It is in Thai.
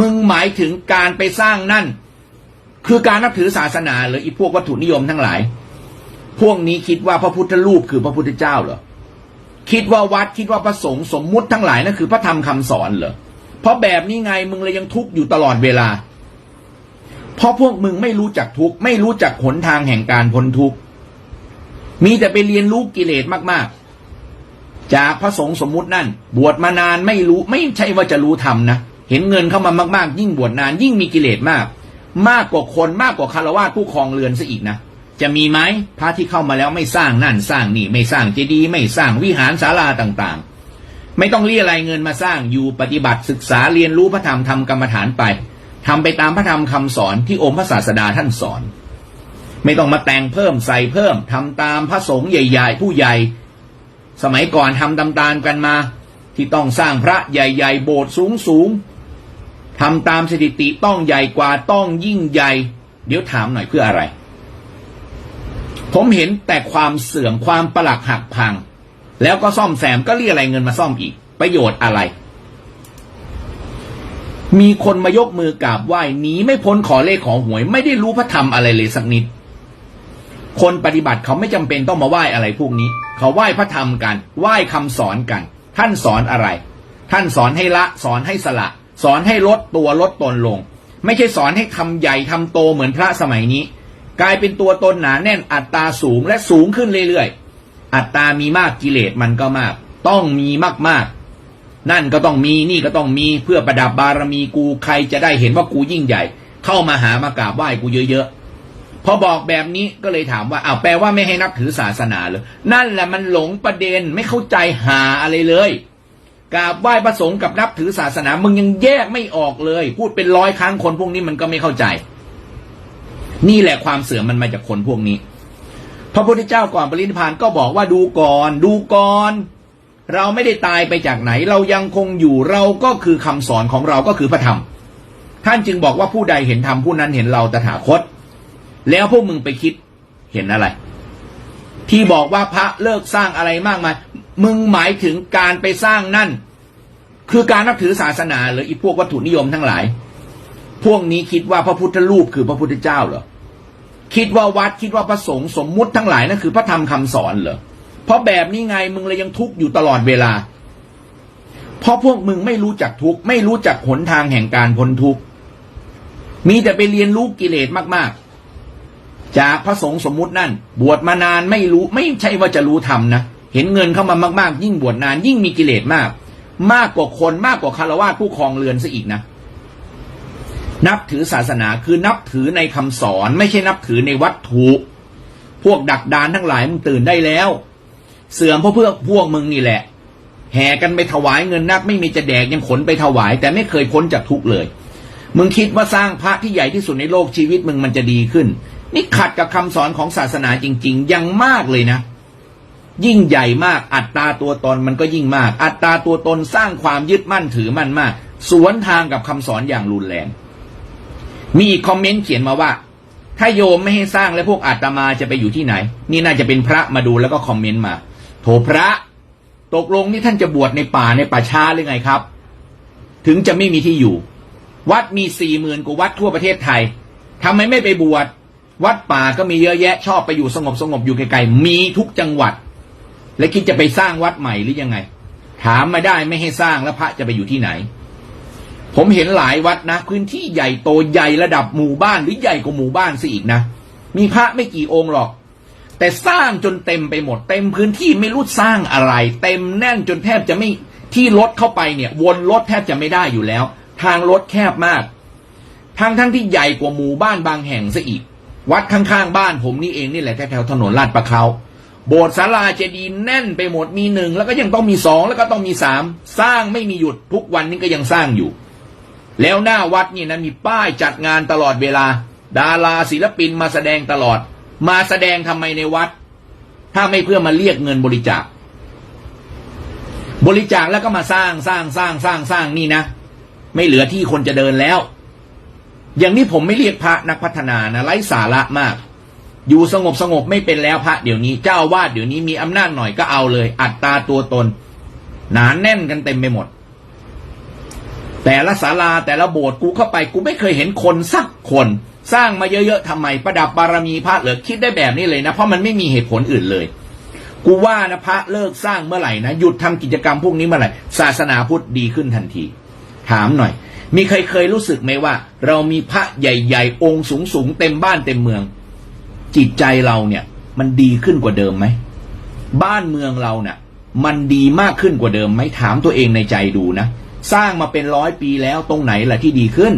มึงหมายถึงการไปสร้างนั่น คือการนับถือศาสนาหรืออีพวกวัตถุนิยมทั้งหลาย พวกนี้คิดว่าพระพุทธรูปคือพระพุทธเจ้าเหรอคิดว่าวัดคิดว่าพระสงฆ์สมมุติทั้งหลายนั่นคือพระธรรมคำสอนเหรอเพราะแบบนี้ไงมึงเลยยังทุกข์อยู่ตลอดเวลา เพราะพวกมึงไม่รู้จักทุกข์ไม่รู้จักหนทางแห่งการพ้นทุกข์มีแต่ไปเรียนรู้กิเลสมาก ๆ จากพระสงฆ์สมมุตินั่น บวชมานานไม่รู้ไม่ใช่ว่าจะรู้ธรรมนะ เห็นเงินเข้ามามาก ๆ ยิ่งบวชนาน ยิ่งมีกิเลสมาก มากกว่าคนมากกว่าคารวะผู้ครองเรือนซะอีกนะจะมีไหมพระที่เข้ามาแล้วไม่สร้างนั่นสร้างนี่ไม่สร้างเจดีย์ไม่สร้างวิหารศาลาต่างๆ ไม่ต้องเรียอะไรายเงินมาสร้างอยู่ปฏิบัติศึกษาเรียนรู้พระธรรมทำกรรมฐานไปทำไปตามพระธรรมคำสอนที่องค์พระศาสดาท่านสอน ไม่ต้องมาแต่งเพิ่มใส่เพิ่มทำตามพระสงฆ์ใหญ่ ๆ ผู้ใหญ่ สมัยก่อนทำตามๆกันมา ที่ต้องสร้างพระใหญ่ ๆ โบสถ์สูงๆ ทำตามสถิติต้องใหญ่กว่าต้องยิ่งใหญ่ เดี๋ยวถามหน่อยเพื่ออะไร ผมเห็นแต่ความเสื่อมความประหลักหักพัง แล้วก็ซ่อมแซมก็เรียอะไรเงินมาซ่อมอีก ประโยชน์อะไร มีคนมายกมือกราบไหว้หนีไม่พ้นขอเลขขอหวย ไม่ได้รู้พระธรรมอะไรเลยสักนิด คนปฏิบัติเขาไม่จำเป็นต้องมาไหว้อะไรพวกนี้ เขาไหว้พระธรรมกัน ไหว้คำสอนกัน ท่านสอนอะไร ท่านสอนให้ละสอนให้สละ สอนให้ลดตัวลดตนลง ไม่ใช่สอนให้ทำใหญ่ทำโตเหมือนพระสมัยนี้ กลายเป็นตัวตนหนาแน่นอัตราสูงและสูงขึ้นเรื่อยๆ อัตรามีมากกิเลสมันก็มาก ต้องมีมากๆ นั่นก็ต้องมีนี่ก็ต้องมีเพื่อประดับบารมีกูใครจะได้เห็นว่ากูยิ่งใหญ่ เข้ามาหามากราบไหว้กูเยอะๆพอบอกแบบนี้ก็เลยถามว่าอ้าวแปลว่าไม่ให้นับถือศาสนาเลยนั่นแหละมันหลงประเด็นไม่เข้าใจหาอะไรเลย กราบไหว้พระสงฆ์กับนับถือศาสนา มึงยังแยกไม่ออกเลย พูดเป็นร้อยครั้งคนพวกนี้มันก็ไม่เข้าใจ นี่แหละความเสื่อมมันมาจากคนพวกนี้ พระพุทธเจ้าก่อนปรินิพานก็บอกว่าดูก่อน ดูก่อน เราไม่ได้ตายไปจากไหน เรายังคงอยู่เราก็คือคำสอนของเราก็คือพระธรรม ท่านจึงบอกว่าผู้ใดเห็นธรรมผู้นั้นเห็นเราตถาคต แล้วพวกมึงไปคิดเห็นอะไร ที่บอกว่าพระเลิกสร้างอะไรมากมาย มึงหมายถึงการไปสร้างนั่น คือการนับถือศาสนาหรืออีพวกวัตถุนิยมทั้งหลาย พวกนี้คิดว่าพระพุทธรูปคือพระพุทธเจ้าเหรอ คิดว่าวัดคิดว่าพระสงฆ์สมมุติทั้งหลายนั่นคือพระธรรมคำสอนเหรอ เพราะแบบนี้ไงมึงเลยยังทุกข์อยู่ตลอดเวลา เพราะพวกมึงไม่รู้จักทุกข์ไม่รู้จักหนทางแห่งการพ้นทุกข์ มีแต่ไปเรียนรู้กิเลสมากๆ จากพระสงฆ์สมมุตินั่น บวชมานานไม่รู้ไม่ใช่ว่าจะรู้ธรรมนะ เห็นเงินเข้ามามากๆ ยิ่งบวชนานยิ่งมีกิเลสมาก มากกว่าคนมากกว่าคารวะผู้ครองเรือนซะอีกนะ นับถือศาสนาคือนับถือในคำสอน ไม่ใช่นับถือในวัตถุ พวกดักดานทั้งหลายมึงตื่นได้แล้ว เสื่อมเพราะเพื่อพวกมึงนี่แหละ แห่กันไปถวายเงินนักไม่มีจะแดกยังขนไปถวาย แต่ไม่เคยพ้นจากทุกเลย มึงคิดว่าสร้างพระที่ใหญ่ที่สุดในโลกชีวิตมึงมันจะดีขึ้น นี่ขัดกับคำสอนของศาสนาจริง ๆ ยังมากเลยนะ ยิ่งใหญ่มากอัตราตัวตนมันก็ยิ่งมาก อัตราตัวตนสร้างความยึดมั่นถือมั่นมาก สวนทางกับคำสอนอย่างรุนแรง มีอีกคอมเมนต์เขียนมาว่า ถ้าโยมไม่ให้สร้างแล้วพวกอาตมาจะไปอยู่ที่ไหน นี่น่าจะเป็นพระมาดูแล้วก็คอมเมนต์มา โถพระ ตกลงนี่ท่านจะบวชในป่าในป่าช้าหรือไงครับ ถึงจะไม่มีที่อยู่ วัดมีสี่หมื่นกว่าวัดทั่วประเทศไทยทำไมไม่ไปบวช วัดป่าก็มีเยอะแยะชอบไปอยู่สงบสงบอยู่ไกลๆมีทุกจังหวัด และคิดจะไปสร้างวัดใหม่หรือยังไง ถามมาได้ไม่ให้สร้างแล้วพระจะไปอยู่ที่ไหน ผมเห็นหลายวัดนะ พื้นที่ใหญ่โตใหญ่ระดับหมู่บ้านหรือใหญ่กว่าหมู่บ้านซะอีกนะมีพระไม่กี่องค์หรอก แต่สร้างจนเต็มไปหมด เต็มพื้นที่ไม่รู้สร้างอะไร เต็มแน่นจนแทบจะไม่ที่รถเข้าไปเนี่ยวนรถแทบจะไม่ได้อยู่แล้ว ทางรถแคบมากทางทั้งที่ใหญ่กว่าหมู่บ้านบางแห่งซะอีก วัดข้างๆบ้านผมนี่เองนี่แหละแถวๆถนนลาดประเขาโบสถ์ศาลาเจดีย์แน่นไปหมดมีหนึ่งแล้วก็ยังต้องมีสองแล้วก็ต้องมีสามสร้างไม่มีหยุดทุกวันนี้ก็ยังสร้างอยู่ แล้วหน้าวัดนี่นะมีป้ายจัดงานตลอดเวลา ดาราศิลปินมาแสดงตลอด มาแสดงทำไมในวัด ถ้าไม่เพื่อมาเรียกเงินบริจาค บริจาคแล้วก็มาสร้างสร้างสร้างสร้างสร้างนี่นะ ไม่เหลือที่คนจะเดินแล้ว อย่างนี้ผมไม่เรียกพระนักพัฒนานะไร้สาระมาก อยู่สงบสงบไม่เป็นแล้วพระเดี๋ยวนี้เจ้าวาดเดี๋ยวนี้มีอำนาจหน่อยก็เอาเลย อัตตาตัวตน หนานแน่นกันเต็มไปหมด แต่ละศาลาแต่ละโบสถ์กูเข้าไปกูไม่เคยเห็นคนสักคน สร้างมาเยอะๆทำไมประดับบารมีพระเหรอคิดได้แบบนี้เลยนะ เพราะมันไม่มีเหตุผลอื่นเลยกูว่านะพระเลิกสร้างเมื่อไหร่นะหยุดทำกิจกรรมพวกนี้เมื่อไหร่ศาสนาพุทธดีขึ้นทันที ถามหน่อย มีใครเคยรู้สึกไหมว่า เรามีพระใหญ่ๆ องค์สูงๆ เต็มบ้านเต็มเมือง จิตใจเราเนี่ย มันดีขึ้นกว่าเดิมไหม บ้านเมืองเราเนี่ยมันดีมากขึ้นกว่าเดิมไหมถามตัวเองในใจดูนะ สร้างมาเป็นร้อยปีแล้วตรงไหนล่ะที่ดีขึ้น